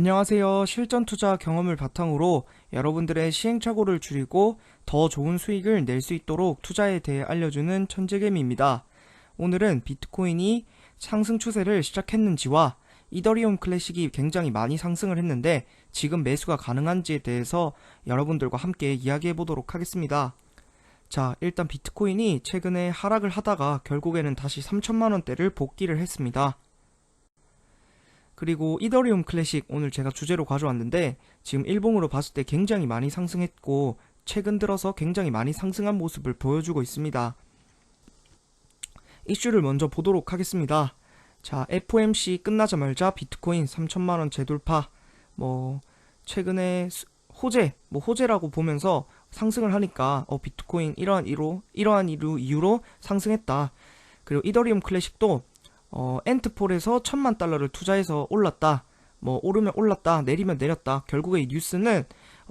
안녕하세요. 실전 투자 경험을 바탕으로 여러분들의 시행착오를 줄이고 더 좋은 수익을 낼 수 있도록 투자에 대해 알려주는 천재개미입니다. 오늘은 비트코인이 상승 추세를 시작했는지와 이더리움 클래식이 굉장히 많이 상승을 했는데 지금 매수가 가능한지에 대해서 여러분들과 함께 이야기해 보도록 하겠습니다. 자, 일단 비트코인이 최근에 하락을 하다가 결국에는 다시 3천만 원대를 복귀를 했습니다. 그리고 이더리움 클래식 오늘 제가 주제로 가져왔는데 지금 일봉으로 봤을 때 굉장히 많이 상승했고 최근 들어서 굉장히 많이 상승한 모습을 보여주고 있습니다. 이슈를 먼저 보도록 하겠습니다. 자, FOMC 끝나자마자 비트코인 3천만원 재돌파, 뭐, 최근에 수- 호재, 뭐, 호재라고 보면서 상승을 하니까, 어, 비트코인 이러한 이유로, 이러한 이유, 이유로 상승했다. 그리고 이더리움 클래식도, 어, 엔트폴에서 천만 달러를 투자해서 올랐다. 뭐, 오르면 올랐다, 내리면 내렸다. 결국에 이 뉴스는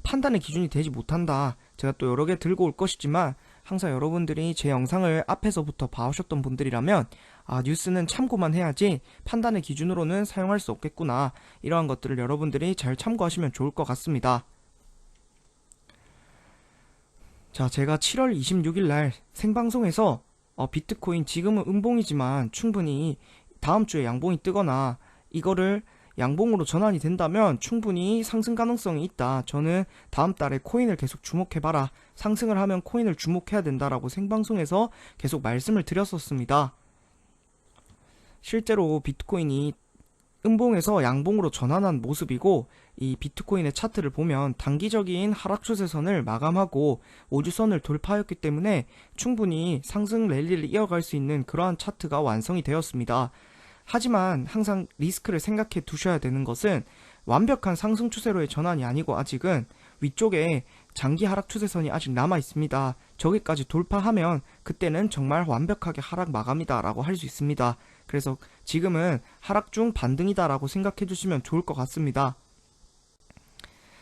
판단의 기준이 되지 못한다. 제가 또 여러 개 들고 올 것이지만, 항상 여러분들이 제 영상을 앞에서부터 봐오셨던 분들이라면 아 뉴스는 참고만 해야지 판단의 기준으로는 사용할 수 없겠구나 이러한 것들을 여러분들이 잘 참고하시면 좋을 것 같습니다. 자 제가 7월 26일 날 생방송에서 어, 비트코인 지금은 음봉이지만 충분히 다음 주에 양봉이 뜨거나 이거를 양봉으로 전환이 된다면 충분히 상승 가능성이 있다. 저는 다음 달에 코인을 계속 주목해봐라. 상승을 하면 코인을 주목해야 된다라고 생방송에서 계속 말씀을 드렸었습니다. 실제로 비트코인이 음봉에서 양봉으로 전환한 모습이고 이 비트코인의 차트를 보면 단기적인 하락 추세선을 마감하고 5주선을 돌파했기 때문에 충분히 상승 랠리를 이어갈 수 있는 그러한 차트가 완성이 되었습니다. 하지만 항상 리스크를 생각해 두셔야 되는 것은 완벽한 상승 추세로의 전환이 아니고 아직은 위쪽에 장기 하락 추세선이 아직 남아 있습니다. 저기까지 돌파하면 그때는 정말 완벽하게 하락 마감이다 라고 할 수 있습니다. 그래서 지금은 하락 중 반등이다 라고 생각해 주시면 좋을 것 같습니다.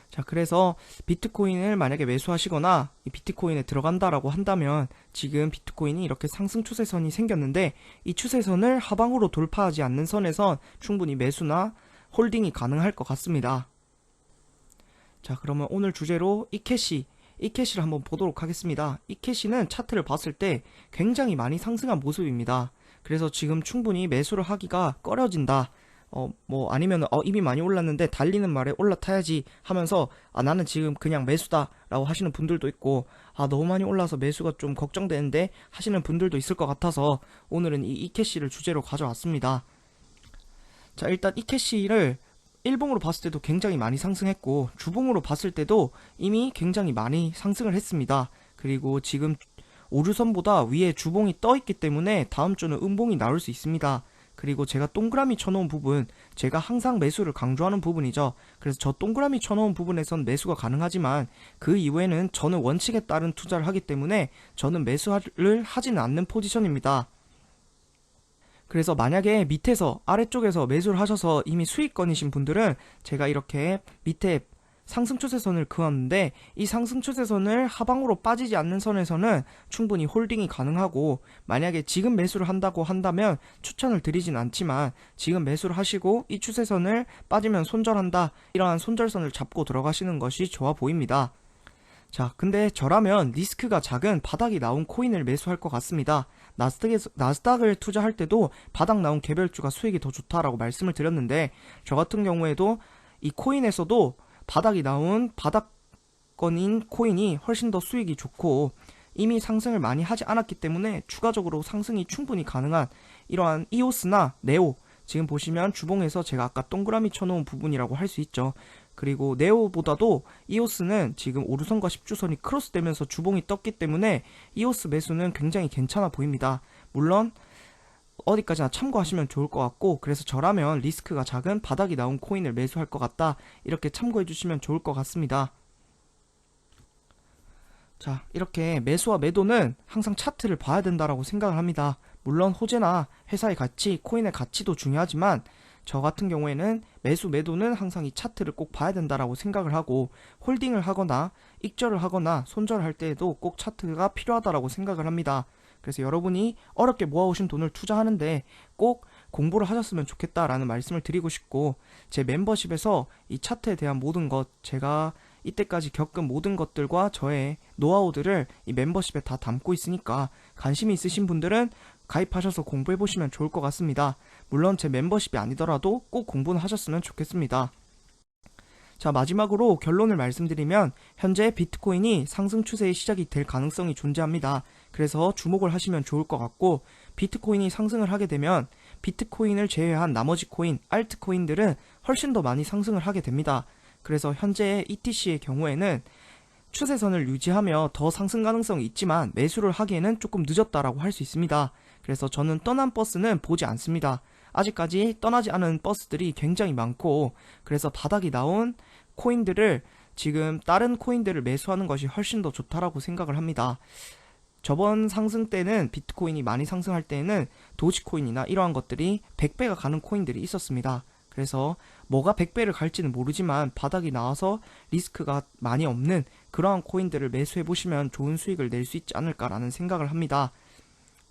자, 그래서 비트코인을 만약에 매수하시거나 이 비트코인에 들어간다라고 한다면 지금 비트코인이 이렇게 상승 추세선이 생겼는데 이 추세선을 하방으로 돌파하지 않는 선에선 충분히 매수나 홀딩이 가능할 것 같습니다. 자, 그러면 오늘 주제로 이 캐시, 이 캐시를 한번 보도록 하겠습니다. 이 캐시는 차트를 봤을 때 굉장히 많이 상승한 모습입니다. 그래서 지금 충분히 매수를 하기가 꺼려진다. 어, 뭐, 아니면, 어, 이미 많이 올랐는데 달리는 말에 올라타야지 하면서, 아, 나는 지금 그냥 매수다. 라고 하시는 분들도 있고, 아, 너무 많이 올라서 매수가 좀 걱정되는데 하시는 분들도 있을 것 같아서 오늘은 이 이캐시를 주제로 가져왔습니다. 자, 일단 이캐시를 일봉으로 봤을 때도 굉장히 많이 상승했고, 주봉으로 봤을 때도 이미 굉장히 많이 상승을 했습니다. 그리고 지금 오류선보다 위에 주봉이 떠 있기 때문에 다음 주는 음봉이 나올 수 있습니다. 그리고 제가 동그라미 쳐놓은 부분, 제가 항상 매수를 강조하는 부분이죠. 그래서 저 동그라미 쳐놓은 부분에선 매수가 가능하지만 그 이후에는 저는 원칙에 따른 투자를 하기 때문에 저는 매수를 하지는 않는 포지션입니다. 그래서 만약에 밑에서 아래쪽에서 매수를 하셔서 이미 수익권이신 분들은 제가 이렇게 밑에 상승 추세선을 그었는데 이 상승 추세선을 하방으로 빠지지 않는 선에서는 충분히 홀딩이 가능하고 만약에 지금 매수를 한다고 한다면 추천을 드리진 않지만 지금 매수를 하시고 이 추세선을 빠지면 손절한다 이러한 손절선을 잡고 들어가시는 것이 좋아 보입니다. 자, 근데 저라면 리스크가 작은 바닥이 나온 코인을 매수할 것 같습니다. 나스닥에서, 나스닥을 투자할 때도 바닥 나온 개별주가 수익이 더 좋다라고 말씀을 드렸는데 저 같은 경우에도 이 코인에서도 바닥이 나온 바닥권인 코인이 훨씬 더 수익이 좋고 이미 상승을 많이 하지 않았기 때문에 추가적으로 상승이 충분히 가능한 이러한 이오스나 네오 지금 보시면 주봉에서 제가 아까 동그라미 쳐놓은 부분이라고 할 수 있죠. 그리고 네오보다도 이오스는 지금 오르선과 10주선이 크로스되면서 주봉이 떴기 때문에 이오스 매수는 굉장히 괜찮아 보입니다. 물론 어디까지나 참고하시면 좋을 것 같고 그래서 저라면 리스크가 작은 바닥이 나온 코인을 매수할 것 같다 이렇게 참고해 주시면 좋을 것 같습니다 자 이렇게 매수와 매도는 항상 차트를 봐야 된다라고 생각을 합니다 물론 호재나 회사의 가치 코인의 가치도 중요하지만 저 같은 경우에는 매수 매도는 항상 이 차트를 꼭 봐야 된다라고 생각을 하고 홀딩을 하거나 익절을 하거나 손절을 할 때에도 꼭 차트가 필요하다라고 생각을 합니다. 그래서 여러분이 어렵게 모아오신 돈을 투자하는데 꼭 공부를 하셨으면 좋겠다라는 말씀을 드리고 싶고 제 멤버십에서 이 차트에 대한 모든 것 제가 이때까지 겪은 모든 것들과 저의 노하우들을 이 멤버십에 다 담고 있으니까 관심이 있으신 분들은 가입하셔서 공부해 보시면 좋을 것 같습니다. 물론 제 멤버십이 아니더라도 꼭 공부는 하셨으면 좋겠습니다. 자, 마지막으로 결론을 말씀드리면 현재 비트코인이 상승 추세의 시작이 될 가능성이 존재합니다. 그래서 주목을 하시면 좋을 것 같고 비트코인이 상승을 하게 되면 비트코인을 제외한 나머지 코인, 알트코인들은 훨씬 더 많이 상승을 하게 됩니다. 그래서 현재 ETC의 경우에는 추세선을 유지하며 더 상승 가능성이 있지만 매수를 하기에는 조금 늦었다라고 할 수 있습니다. 그래서 저는 떠난 버스는 보지 않습니다. 아직까지 떠나지 않은 버스들이 굉장히 많고 그래서 바닥이 나온 코인들을 지금 다른 코인들을 매수하는 것이 훨씬 더 좋다라고 생각을 합니다. 저번 상승 때는 비트코인이 많이 상승할 때에는 도지코인이나 이러한 것들이 100배가 가는 코인들이 있었습니다. 그래서 뭐가 100배를 갈지는 모르지만 바닥이 나와서 리스크가 많이 없는 그러한 코인들을 매수해 보시면 좋은 수익을 낼 수 있지 않을까라는 생각을 합니다.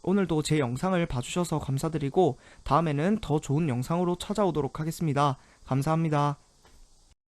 오늘도 제 영상을 봐주셔서 감사드리고 다음에는 더 좋은 영상으로 찾아오도록 하겠습니다. 감사합니다.